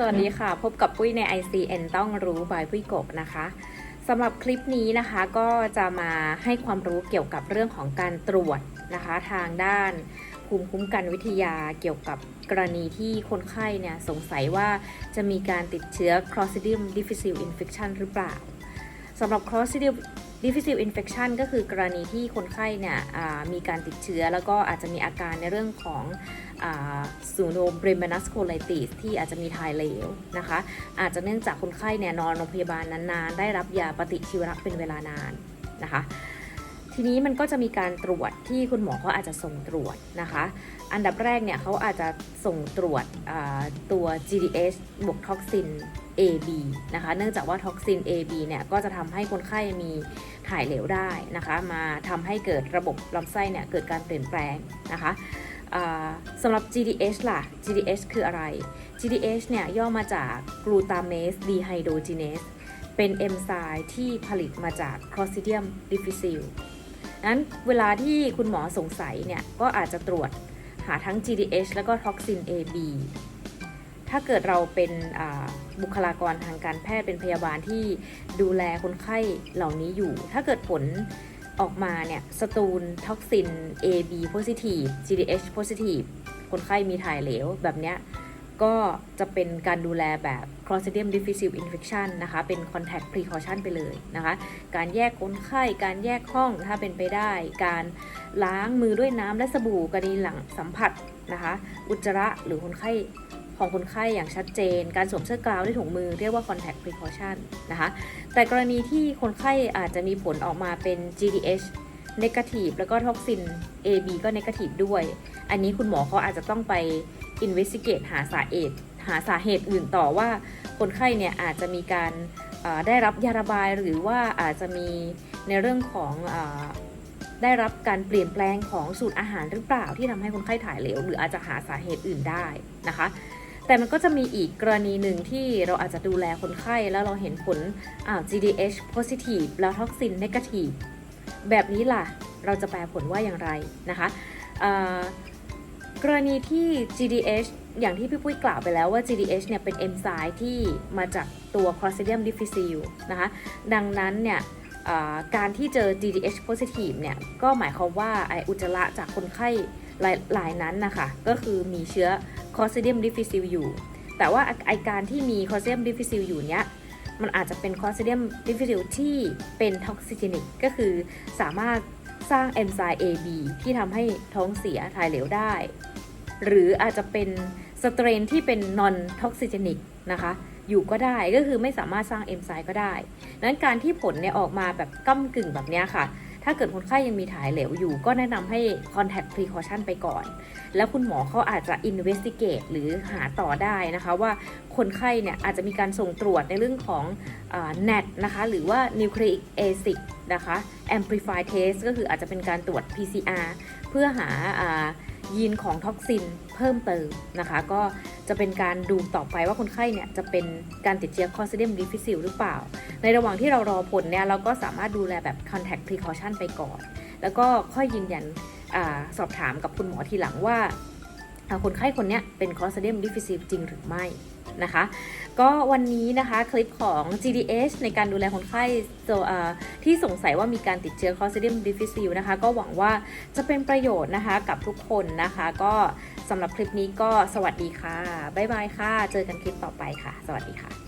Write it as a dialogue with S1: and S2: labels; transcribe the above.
S1: สวัสดีค่ะ พบกับปุ้ยใน ICN ต้องรู้บายปุ้ยกบนะคะสำหรับคลิปนี้นะคะก็จะมาให้ความรู้เกี่ยวกับเรื่องของการตรวจนะคะ ทางด้านภูมิคุ้มกันวิทยาเกี่ยวกับกรณีที่คนไข้เนี่ยสงสัยว่าจะมีการติดเชื้อ Clostridium difficile infection หรือเปล่าสำหรับ Clostridium difficile infection ก็คือกรณีที่คนไข้เนี่ยมีการติดเชื้อ แล้วก็อาจจะมีอาการในเรื่องของซูโนเบรมานัสโคไลติสที่อาจจะมีถ่ายเหลวนะคะ อาจจะเนื่องจากคนไข้เนี่ยนอนโรงพยาบาลนานๆ ได้รับยาปฏิชีวนะเป็นเวลานานนะคะ ทีนี้มันก็จะมีการตรวจที่คุณหมอเขาอาจจะส่งตรวจนะคะ อันดับแรกเนี่ยเขาอาจจะส่งตรวจตัว GDH บวกท็อกซิน AB นะคะ เนื่องจากว่าท็อกซิน AB เนี่ยก็จะทำให้คนไข้มีถ่ายเหลวได้นะคะ มาทำให้เกิดระบบลำไส้เนี่ยเกิดการเปลี่ยนแปลงนะคะสำหรับ GDH ล่ะ GDH คืออะไร GDH เนี่ยย่อมาจาก glutamate dehydrogenase เป็นเอนไซม์ที่ผลิตมาจาก Clostridium difficile นั้นเวลาที่คุณหมอสงสัยเนี่ยก็อาจจะตรวจหาทั้ง GDH แล้วก็ toxin AB ถ้าเกิดเราเป็นบุคลากรทางการแพทย์เป็นพยาบาลที่ดูแลคนไข้เหล่านี้อยู่ ถ้าเกิดผลออกมาเนี่ยสตูลท็อกซิน AB positive GDH positive คนไข้มีถ่ายเหลวแบบเนี้ยก็จะเป็นการดูแลแบบ Clostridium difficile infection นะคะ เป็น contact precaution ไปเลยนะคะ การแยกคนไข้ การแยกห้องถ้าเป็นไปได้ การล้างมือด้วยน้ำและสบู่กรณีหลังสัมผัสนะคะ อุจจาระหรือคนไข้ ของคนไข้อย่างชัดเจน การสวมเสื้อกาวด้วยถุงมือเรียกว่า contact precaution นะคะ แต่กรณีที่คนไข้อาจจะมีผลออกมาเป็น GDH negative แล้วก็ท็อกซิน AB ก็ negative ด้วย อันนี้คุณหมอเขาอาจจะต้องไป investigate หาสาเหตุ หาสาเหตุอื่นต่อว่าคนไข้เนี่ยอาจจะมีการได้รับยาระบายหรือว่าอาจจะมีในเรื่องของอได้รับการเปลี่ยนแปลงของสูตรอาหารหรือเปล่าที่ทำให้คนไข้ถ่ายเหลว หรืออาจจะหาสาเหตุอื่นได้นะคะ แต่มันก็จะมีอีกกรณีหนึ่งที่เราอาจจะดูแลคนไข้แล้วเราเห็นผลอ้าว GDH positive แล้วท็อกซิน negative แบบนี้ล่ะ เราจะแปลผลว่าอย่างไรนะคะกรณีที่ GDH อย่างที่พี่ปุ้ยกล่าวไปแล้วว่า GDH เนี่ยเป็นเอนไซม์ที่มาจากตัว Clostridium difficile นะคะ ดังนั้นเนี่ยการที่เจอ GDH positive เนี่ย ก็หมายความว่าไออุจจาระจากคนไข้รายรายนั้นนะคะ ก็คือมีเชื้อ Clostridium difficile อยู่ แต่ว่าไอการที่มี Clostridium difficile อยู่เนี้ยมันอาจจะเป็น Clostridium difficile ที่เป็น toxigenic ก็คือสามารถสร้างเอนไซม์ AB ที่ทำให้ท้องเสียถ่ายเหลวได้ หรืออาจจะเป็นสเตรนที่เป็น non toxigenic นะคะอยู่ก็ได้ก็คือไม่สามารถสร้างเอนไซม์ก็ได้ดังนั้นการที่ผลเนี่ยออกมาแบบก้ากึ่งแบบเนี้ยค่ะ ถ้าเกิดคนไข้ยังมีถ่ายเหลวอยู่ ก็แนะนำให้ contact precaution ไปก่อน แล้วคุณหมอเขาอาจจะ investigate หรือหาต่อได้นะคะว่าคนไข้เนี่ยอาจจะมีการส่งตรวจในเรื่องของอ NAT นะคะ หรือว่า nucleic acid นะคะ amplify test ก็คืออาจจะเป็นการตรวจ PCR เพื่อหาอ่า ยีนของท็อกซินเพิ่มเติมนะคะ ก็จะเป็นการดูต่อไปว่าคนไข้เนี่ยจะเป็นการติดเชื้อคอสเตเดียมรีฟิซซีหรือเปล่า ในระหว่างที่เรารอผลเนี่ยเราก็สามารถดูแลแบบ contact precaution ไปก่อน แล้วก็ค่อยยืนยันอสอบถามกับคุณหมอทีหลังว่าคนไข้คนเนี้ยเป็นคอสเตเดียมรีฟิซซีจริงหรือไม่ นะคะ ก็วันนี้นะคะคลิปของ GDH ในการดูแลคนไข้ที่สงสัยว่ามีการติดเชื้อ Clostridium difficile นะคะ ก็หวังว่าจะเป็นประโยชน์นะคะกับทุกคนนะคะ ก็สำหรับคลิปนี้ก็สวัสดีค่ะ บ๊ายบายค่ะ เจอกันคลิปต่อไปค่ะ สวัสดีค่ะ